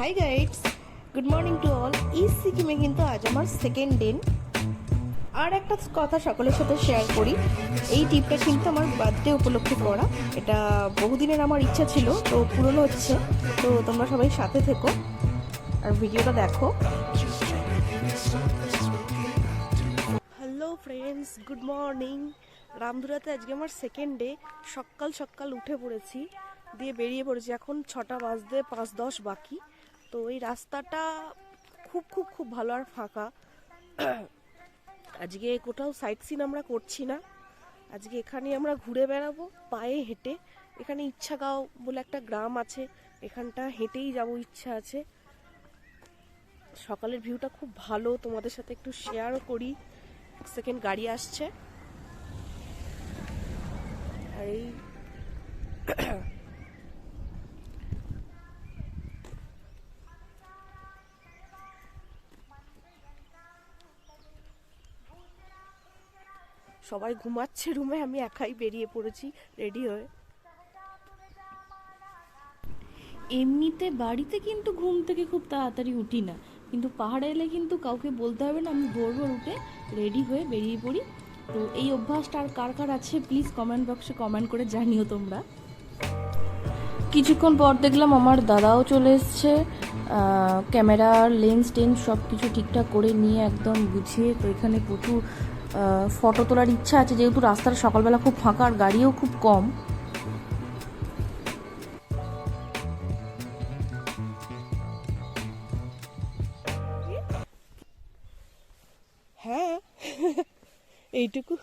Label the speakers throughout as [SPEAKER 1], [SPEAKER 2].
[SPEAKER 1] Hi guys good morning to all এই সিকিমে কিন্তু আজ আমার সেকেন্ড দিন আর একটা কথা সকলের সাথে শেয়ার করি। এই ট্রিপটা কিন্তু আমার বার্থডে উপলক্ষে করা। এটা বহুদিনের আমার ইচ্ছা ছিল, তো পূরণ হচ্ছে। তো তোমরা সবাই সাথে থেকো। আর ভিডিওটা দেখো। হ্যালো ফ্রেন্ডস গুড মর্নিং রামধুরাতে আজকে আমার সেকেন্ড ডে সকাল সকাল উঠে পড়েছি। দিয়ে বেরিয়ে পড়েছি। এখন ছটা বাজতে পাঁচ দশ বাকি। তো এই রাস্তাটা খুব খুব খুব ভালো আর ফাঁকা। আজকে কোথাও সাইট সিন আমরা করছি না। আজকে এখানে আমরা ঘুরে বেড়াবো, পায়ে হেঁটে। এখানে ইচ্ছাগাঁও বলে একটা গ্রাম আছে, এখানটা হেঁটেই যাব, ইচ্ছা আছে। সকালের ভিউটা খুব ভালো, তোমাদের সাথে একটু শেয়ারও করি। এক সেকেন্ড গাড়ি আসছে। আর এই সবাই ঘুমাচ্ছে রুমে, আমি একাই বেরিয়ে পড়েছি, রেডি হয়ে।
[SPEAKER 2] এমনিতে বাড়িতে কিন্তু ঘুম থেকে খুব তাড়াতাড়ি উঠি না, কিন্তু পাহাড়ে এলে কিন্তু কাউকে বলতে হবে না, আমি ভোর ভোর উঠে রেডি হয়ে বেরিয়ে পড়ি। তো এই অভ্যাসটা আর কার কার আছে, প্লিজ কমেন্ট বক্সে কমেন্ট করে জানিও তোমরা। কিছুক্ষণ পর দেখলাম আমার দাদাও চলে এসছে ক্যামেরার লেন্স টেন্স সব কিছু ঠিকঠাক করে নিয়ে একদম গুছিয়ে, তো এখানে প্রচুর ফটো তোলার ইচ্ছা আছে, যেহেতু রাস্তাটা সকালবেলা খুব ফাঁকা আর গাড়িও খুব কম।
[SPEAKER 1] হ্যাঁ এইটুকু।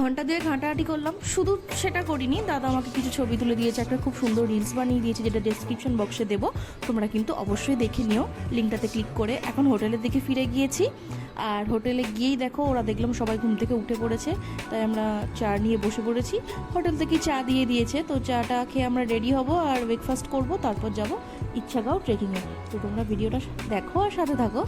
[SPEAKER 2] ঘণ্টা দিয়ে ঘাঁটাঘাঁটি করলাম। শুধু সেটা করিনি, দাদা আমাকে কিছু ছবি তুলে দিয়েছে, একটা খুব সুন্দর রিলস বানিয়ে দিয়েছে, যেটা ডেসক্রিপশন বক্সে দেবো। তোমরা কিন্তু অবশ্যই দেখে নিও। লিঙ্কটাতে ক্লিক করে এখন হোটেলের দিকে ফিরে গিয়েছি। আর হোটেলে গিয়েই দেখো, ওরা দেখলাম সবাই ঘুম থেকে উঠে পড়েছে, তাই আমরা চা নিয়ে বসে পড়েছি। হোটেল থেকে চা দিয়ে দিয়েছে, তো চাটা খেয়ে আমরা রেডি হব আর ব্রেকফাস্ট করব, তারপর যাব ইচ্ছাগাঁও ট্রেকিংয়ে তো তোমরা ভিডিওটা দেখো আর সাথে থাকো।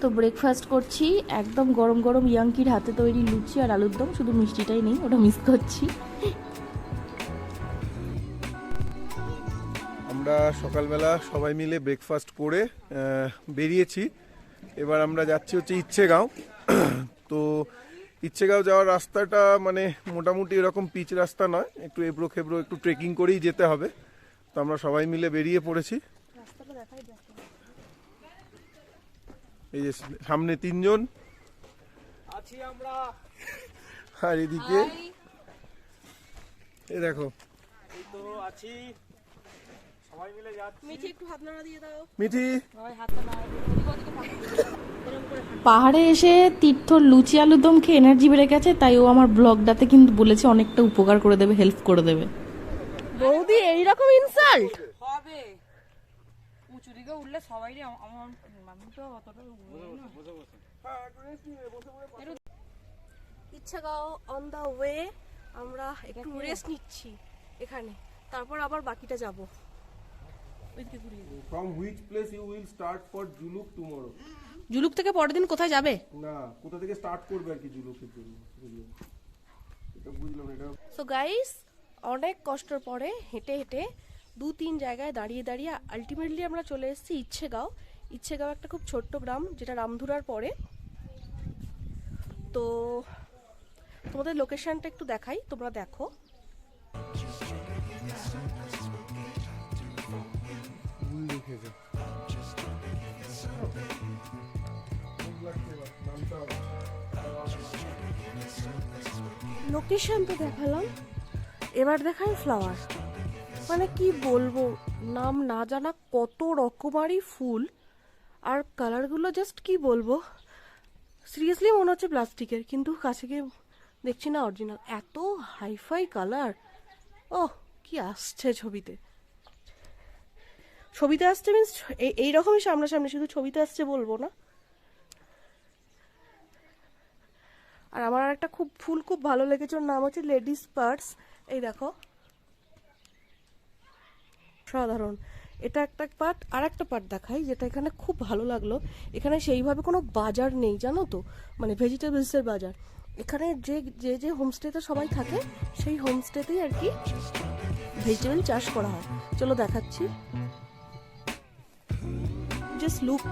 [SPEAKER 2] তো ব্রেকফাস্ট করছি একদম গরম গরম ইয়াঙ্কির হাতে তৈরি লুচি আর আলুর দম শুধু মিষ্টিটাই নেই ওটা মিস করছি।
[SPEAKER 3] আমরা সকালবেলা সবাই মিলে ব্রেকফাস্ট করে বেরিয়েছি। এবার আমরা যাচ্ছি হচ্ছে ইচ্ছেগাঁও। তো ইচ্ছেগাঁও যাওয়ার রাস্তাটা মানে মোটামুটি এরকম পিচ রাস্তা নয় একটু এবড়ো খেবড়ো একটু ট্রেকিং করেই যেতে হবে। তো আমরা সবাই মিলে বেরিয়ে পড়েছি। এই যে সামনে তিনজন।
[SPEAKER 4] আছি আমরা।
[SPEAKER 3] আর এদিকে? এই দেখো।
[SPEAKER 4] এই তো আছি। সবাই মিলে যাচ্ছি।
[SPEAKER 1] মিঠি একটু হাত নাড়া দিয়ে দাও।
[SPEAKER 3] মিঠি।
[SPEAKER 2] পাহাড়ে এসে তীর্থর লুচি আলুর দম খেয়ে এনার্জি বেড়ে গেছে তাই ও আমার ব্লগটাতে কিন্তু বলেছে অনেকটা উপকার করে দেবে হেল্প করে দেবে।
[SPEAKER 1] বৌদি এইরকম ইনসাল্ট
[SPEAKER 5] উঁচু উঠলে সবাই আমার আমি অতটা
[SPEAKER 1] ইচ্ছাগাঁও অন দা ওয়ে আমরা একটু রেস্ট নিচ্ছি এখানে। তারপর আবার বাকিটা যাব।
[SPEAKER 3] From which place you will start for Zuluk tomorrow
[SPEAKER 1] Zuluk থেকে পরের দিন কোথায় যাবে?
[SPEAKER 3] না কোথা থেকে স্টার্ট করবে আর কি জুলুকের জন্য? এটা বুঝলাম এটা
[SPEAKER 1] সো গাইস অনেক কষ্টের পরে হেঁটে হেঁটে দু তিন জায়গায় দাঁড়িয়ে দাঁড়িয়ে আলটিমেটলি আমরা চলে এসেছি ইচ্ছেগাঁও। ইচ্ছেগাঁও একটা খুব ছোট্ট গ্রাম, যেটা রামধুরার পরে। তো তোমাদের লোকেশনটা একটু দেখাই, তোমরা দেখো। লোকেশন তো দেখালাম। এবার দেখাই ফ্লাওয়ার মানে কি বলব, নাম না জানা কত রকমারই ফুল। আর কালারগুলো জাস্ট কি বলব সিরিয়াসলি মনে হচ্ছে প্লাস্টিকের, কিন্তু কাছে গিয়ে দেখছি না অরিজিনাল এত হাইফাই কালার ও কি আসছে ছবিতে। ছবিতে আসছে মিনস এইরকমই সামনাসামনি, শুধু ছবিতে আসছে বলব না। আর আমার আর একটা খুব, ফুল খুব ভালো লেগেছে, ওর নাম হচ্ছে লেডিস পার্স এই দেখো। সাধারণ এটা একটা পার্ট আর একটা পার্ট দেখাই, যেটা এখানে খুব ভালো লাগল। এখানে সেইভাবে কোনো বাজার নেই, জানো তো? মানে ভেজিটেবলসের বাজার। এখানে যে যে যে হোমস্টেতে সবাই থাকে, সেই হোমস্টেতেই আর কি ভেজিটেবল চাষ করা হয়। চলো দেখাচ্ছি। জাস্ট লুক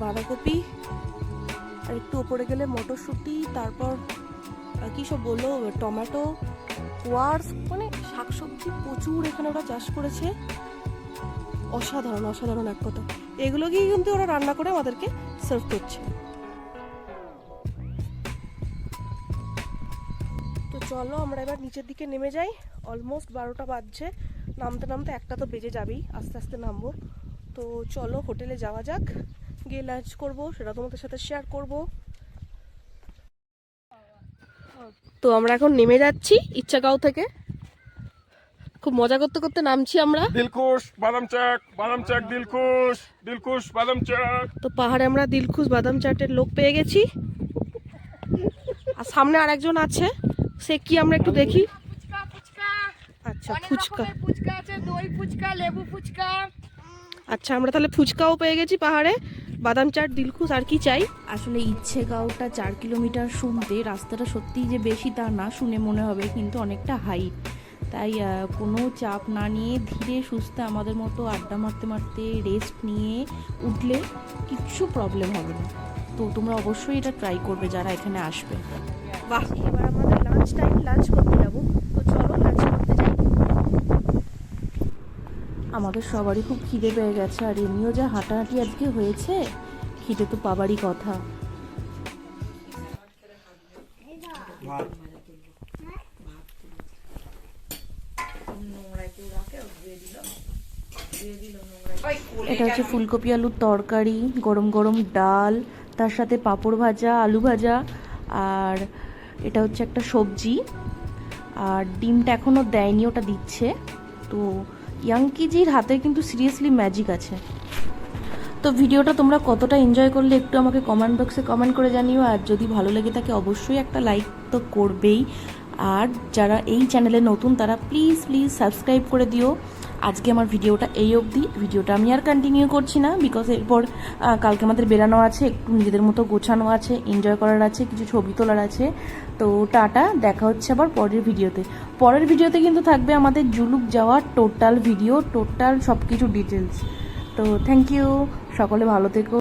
[SPEAKER 1] বাঁধাকপি, আর একটু ওপরে গেলে মটরশুঁটি, তারপর কি সব বলল? টমেটো কোয়ার্স মানে শাকসবজি প্রচুর এখানে ওরা চাষ করেছে। অসাধারণ অসাধারণ এক কথা। এগুলোকেই কিন্তু ওরা রান্না করে আমাদেরকে সার্ভ করছে। তো চলো আমরা এবার নিচের দিকে নেমে যাই। অলমোস্ট বারোটা বাজছে। নামতে নামতে একটা তো বেজে যাবেই, আস্তে আস্তে নামবো। তো চলো হোটেলে যাওয়া যাক। গিয়ে লাঞ্চ করব, সেটা তোমাদের সাথে শেয়ার করব। তো আমরা এখন নেমে যাচ্ছি ইচ্ছাগাঁও থেকে। খুব মজা করতে করতে নামছি আমরা।
[SPEAKER 3] দিলখুশ বাদাম চাক বাদাম চাক দিলখুশ দিলখুশ বাদাম চাক।
[SPEAKER 1] তো পাহাড়ে আমরা দিলখুশ বাদাম চাটের লোক পেয়ে গেছি। আর সামনে আর একজন আছে সে কি আমরা একটু দেখি?
[SPEAKER 5] ফুচকা ফুচকা।
[SPEAKER 1] আচ্ছা ফুচকা।
[SPEAKER 5] ফুচকা আছে দই ফুচকা লেবু ফুচকা।
[SPEAKER 1] আচ্ছা আমরা তাহলে ফুচকাও পেয়ে গেছি পাহাড়ে। বাদাম চাট দিলখুশ আর কি চাই?
[SPEAKER 2] আসলে ইচ্ছে গাঁওটা চার কিলোমিটার শুনতে রাস্তাটা সত্যিই যে বেশি তা না শুনে মনে হবে কিন্তু অনেকটা হাইট। তাই কোনো চাপ না নিয়ে ধীরে সুস্থে আমাদের মতো আড্ডা মারতে মারতে রেস্ট নিয়ে উঠলে কিচ্ছু প্রবলেম হবে না। তো তোমরা অবশ্যই এটা ট্রাই করবে যারা এখানে আসবে।
[SPEAKER 1] বাহ! এবার আমাদের লাঞ্চ টাইম লাঞ্চ করতে যাব তো চলো লাঞ্চ করতে যাই
[SPEAKER 2] আমাদের সবারই খুব খিদে পেয়ে গেছে, আর এমনিও যা হাঁটাহাঁটি আজকে হয়েছে, খিদে তো পাবারই কথা। এটা হচ্ছে ফুলকপি আলুর তরকারি, গরম গরম ডাল, তার সাথে পাঁপড় ভাজা, আলু ভাজা, আর এটা হচ্ছে একটা সবজি। আর ডিমটা এখনও দেয়নি, ওটা দিচ্ছে। তো ইয়াংকিজির হাতে কিন্তু সিরিয়াসলি ম্যাজিক আছে। তো ভিডিওটা তোমরা কতটা এনজয় করলে একটু আমাকে কমেন্ট বক্সে কমেন্ট করে জানিও, আর যদি ভালো লেগে থাকে অবশ্যই একটা লাইক তো করবেই। আর যারা এই চ্যানেলে নতুন, তারা প্লিজ প্লিজ সাবস্ক্রাইব করে দিও। আজকে আমার ভিডিওটা এই অবধি। ভিডিওটা আমি আর কন্টিনিউ করছি না বিকজ এরপর কালকে আমাদের বেরানো আছে, একটু নিজেদের মতো গোছানো আছে এনজয় করার আছে, কিছু ছবি তোলার আছে। তো টাটা, দেখা হচ্ছে আবার পরের ভিডিওতে। পরের ভিডিওতে কিন্তু থাকবে আমাদের জুলুক যাওয়ার টোটাল ভিডিও টোটাল সব কিছু ডিটেলস তো থ্যাংক ইউ সকলে ভালো থেকো।